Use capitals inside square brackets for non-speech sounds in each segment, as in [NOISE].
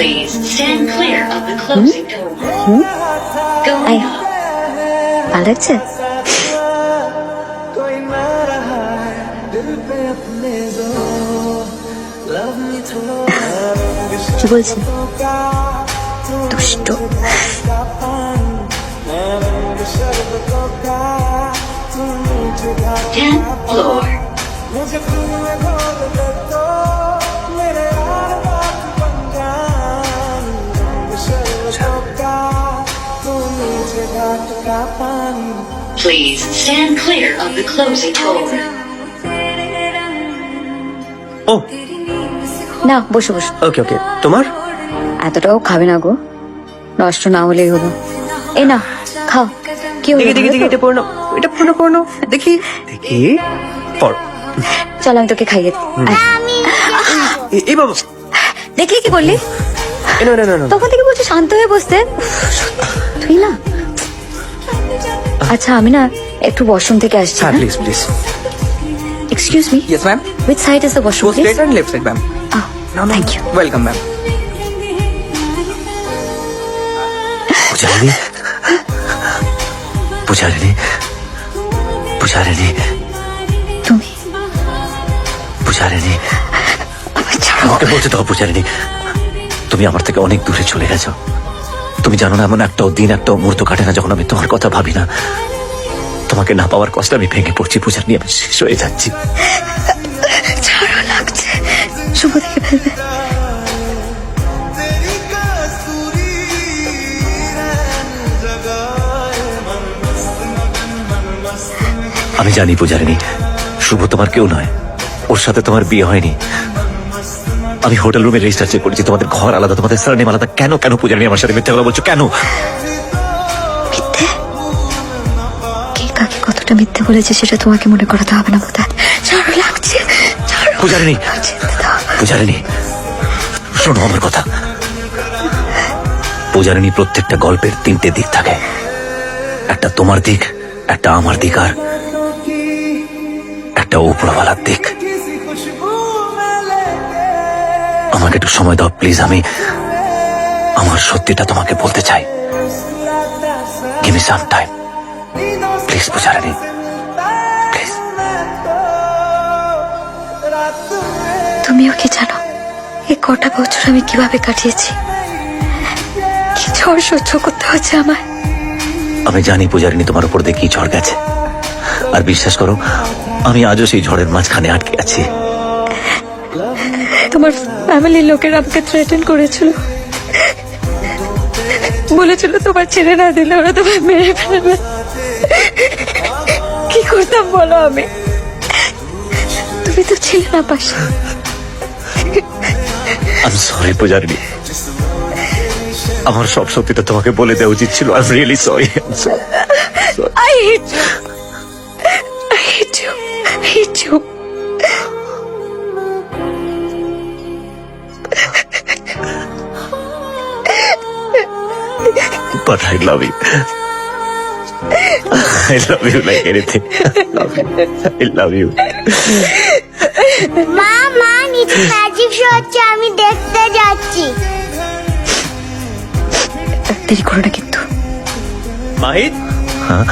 Please stand clear of the closing door. আয় up. ভালো লাগছে কি বলছে দুষ্ট Tenth floor. Please stand clear of the closing door. ও না বসো বসো। ওকে ওকে তোমার? এতটাও খাবে না গো। নষ্ট না হলেই হলো। এই না খাও। কি হলো দেখি দেখি দেখি? এটা পড়ো এটা পড়ো পড়ো দেখি। দেখি। পড় চল আমি তোকে খাইয়ে দিই। এ- এই বাবা। দেখলি কি বললি এ, না না না না তখন থেকে বলছি শান্ত হয়ে বসতে। তুই না আচ্ছা আমি না একটু ওয়াশরুম থেকে আসছি হ্যাঁ please please excuse me Yes, ma'am. Which side is the washroom Go straight and left side, ma'am. Thank you Welcome, ma'am. Pujarini Pujarini Pujarini তুমি? ছাড়ো। আমাকে বলতে দাও পূজারিনী তুমি আমার থেকে অনেক দূরে চলে গেছো। তুমি জানো না এমন একটা দিন একটা মুহূর্ত কাটে না যখন আমি তোমার কথা ভাবি না। তোমাকে না পাওয়ার কষ্ট আমি ভেঙে পড়ছি পূজার নিয়ে আমি শেষ হয়ে যাচ্ছি। শুভ দেখে ফেলবে। আমি জানি পূজারিনী শুভ তোমার কেউ নয়। ওর সাথে তোমার বিয়ে হয়নি। আমি হোটেল রুমে রেজিস্টার চেক করেছি তোমাদের ঘর আলাদা তোমাদের সারনেম আলাদা। কেন কেন পূজারিনী আমার সাথে মিথ্যা কথা বলছো? কেন? মিথ্যে? কে কাকে কতটা মিথ্যে বলেছে সেটা তোমাকে মনে করাতে হবে না ছাড়ো লাগছে। পূজারিনী পূজারিনী শোনো আমার কথা। পূজারিনী প্রত্যেকটা গল্পের তিনটে দিক থাকে। একটা তোমার দিক একটা আমার দিক আর একটা উপরওয়ালার দিক। আমাকে একটু সময় দাও প্লিজ আমি আমার সত্যিটা তোমাকে বলতে চাই। Give me some time please Pujarini please তুমিও কি জানো এই কটা বছর আমি কীভাবে কাটিয়েছি? কি ঝড় সহ্য করতে হচ্ছে আমায়। আমি জানি পূজারিনী তোমার উপর দিয়ে কি ঝড় গেছে। আর বিশ্বাস করো আমি আজও সেই ঝড়ের মাঝখানে আটকে আছি। তোমার ফ্যামিলির লোকেরা আমাকে থ্রেটেন করেছিল। বলেছিল তোমার ছেড়ে না দিলে ওরা তোমায় মেরে ফেলবে। কি করতাম বলো আমি? তুমি তো ছিলে না পাশে। আমি সরি পূজারিনী আমার সব সত্যিটা তোমাকে বলে দেওয়া উচিত ছিল। I really sorry I hate but I love you I love you like anything I love you মা মা নিচে ম্যাজিক শো হচ্ছে আমি দেখতে যাচ্ছি। দেরি করো না কিন্তু। মাহিদ হ্যাঁ?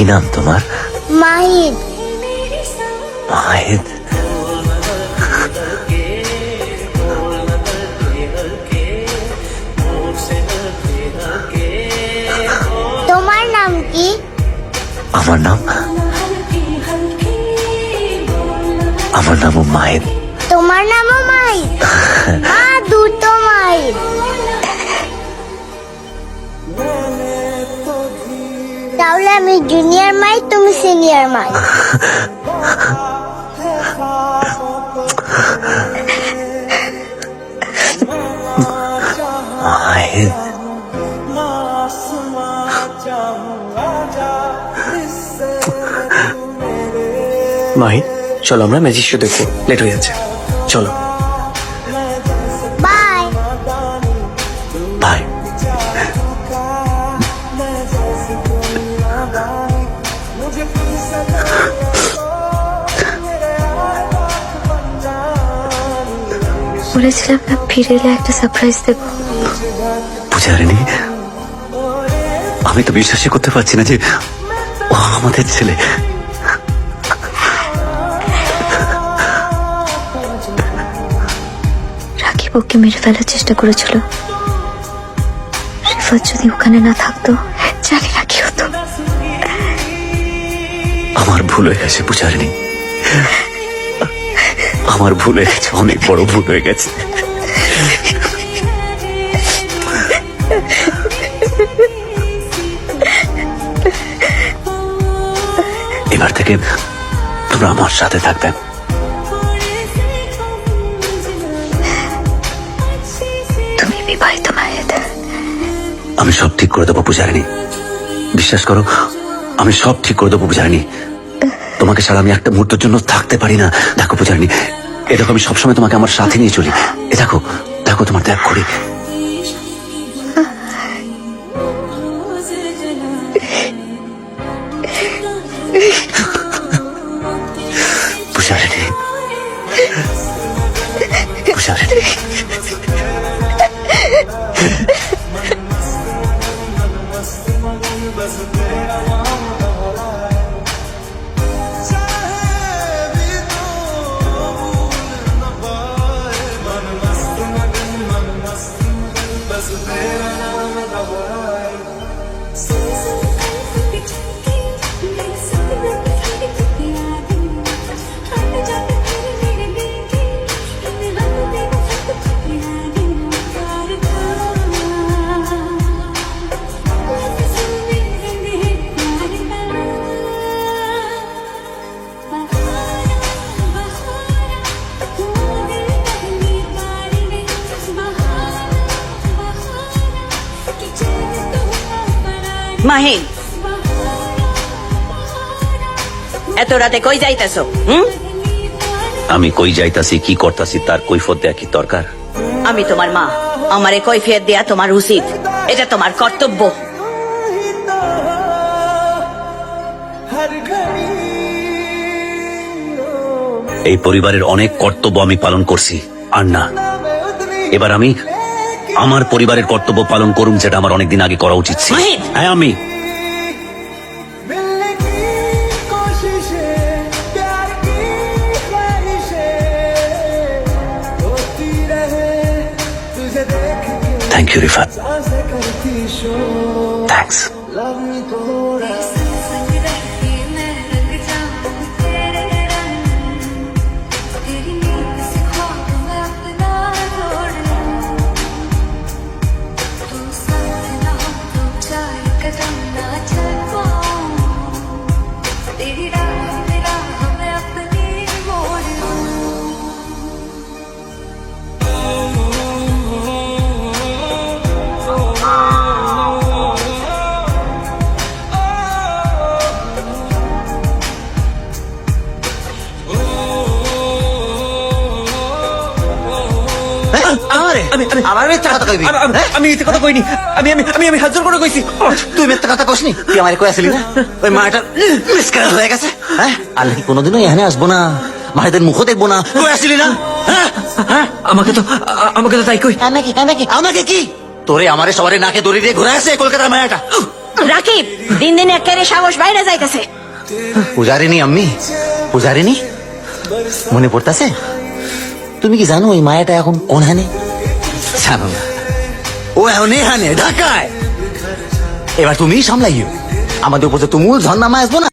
কি নাম তোমার? মাহিদ মাহিদ তোমার নাম কি? আমার নাম? আমার নামও মাহিদ তোমার নামও মাহিদ মা দুটো মাহিদ তাহলে আমি জুনিয়র মাই তুমি সিনিয়র মাই। মাহি চলো আমরা ম্যাজিক শো দেখব। লেট হয়ে যাচ্ছে। চলো। বাই। বলেছিলাম না ফিরে এলে একটা সারপ্রাইজ দেবো। পূজারিনী আমি তো বিশ্বাসই করতে পারছি না যে ও আমাদের ছেলে। রাকিব ওকে মেরে ফেলার চেষ্টা করেছিল। রিফাত যদি ওখানে না থাকতো জানি না কি হতো। আমার ভুল হয়ে গেছে পূজারিনী আমার ভুল হয়ে গেছে অনেক বড় ভুল হয়ে গেছে। এবার থেকে তোমরা আমার সাথে থাকবে। তুমি বিবাহিত মায়েদ আমি সব ঠিক করে দেবো পূজারিনী বিশ্বাস করো আমি সব ঠিক করে দেবো পূজারিনী তোমাকে ছাড়া আমি একটা মুহূর্তের জন্য থাকতে পারি না। দেখো পূজারিনী এ দেখো, আমি সবসময় তোমাকে আমার সাথে নিয়ে চলি। এ দেখো দেখো তোমার ত্যাগ করি। পূজারিনী পূজারিনী [LAUGHS] মাহিন এত রাতে কই যাইতেছো হুম? আমি কই যাইতাছি কি করতাছি তার কৈফত দেয়া কি দরকার? আমি তোমার মা আমারে কৈফিয়ত দেয়া তোমার উচিত এটা তোমার কর্তব্য। এই পরিবারের অনেক কর্তব্য আমি পালন করছি আর না। এবার আমি আমার পরিবারের কর্তব্য পালন করুম যেটা আমার অনেকদিন আগে করা উচিত ছিল মাহিদ! হ্যাঁ আমি मिलने की कोशिशें प्यार की ख्वाहिशें होती रहे तुझे देख के থ্যাংক ইউ রিফাত सांसें करती शोर থ্যাংকস लव আমারে আমি আমি আমার মিথ্যা কথা কইবি? আমি- হ্যাঁ? আমি মিথ্যে কথা কইনি। আমি আমি আমি আমি হাত জোর করে কইছি। তুই মিথ্যা কথা তুই আমার কই আসলি না? ওই মাটা মিসকারেজ হয়ে গেছে। হ্যাঁ? আল্লাহ কি কোনোদিনও এখানে আসব না? মায়েদের মুখও দেখব না। কই আসলি না? হ্যাঁ? হ্যাঁ? আমাকে তো আমাকে তো তাই কই। আমাকে আমাকে আমাকে কি? তোরে আমারে সবারে নাকে দড়ি দিয়ে ঘুরে আসে কলকাতার মায়াটা। রাকিব দিন দিন একেবারে সাহস বাইরে যাইতেছে। পূজারিনী আম্মি পূজারিনী মনে পড়তাছে? তুমি কি জানো ওই মায়াটা এখন কোন হানে ও এখন এখানে ঢাকায়। এবার তুমি সামলাইও। আমাদের উপর তো তুমুল ঝর্ণা আসব না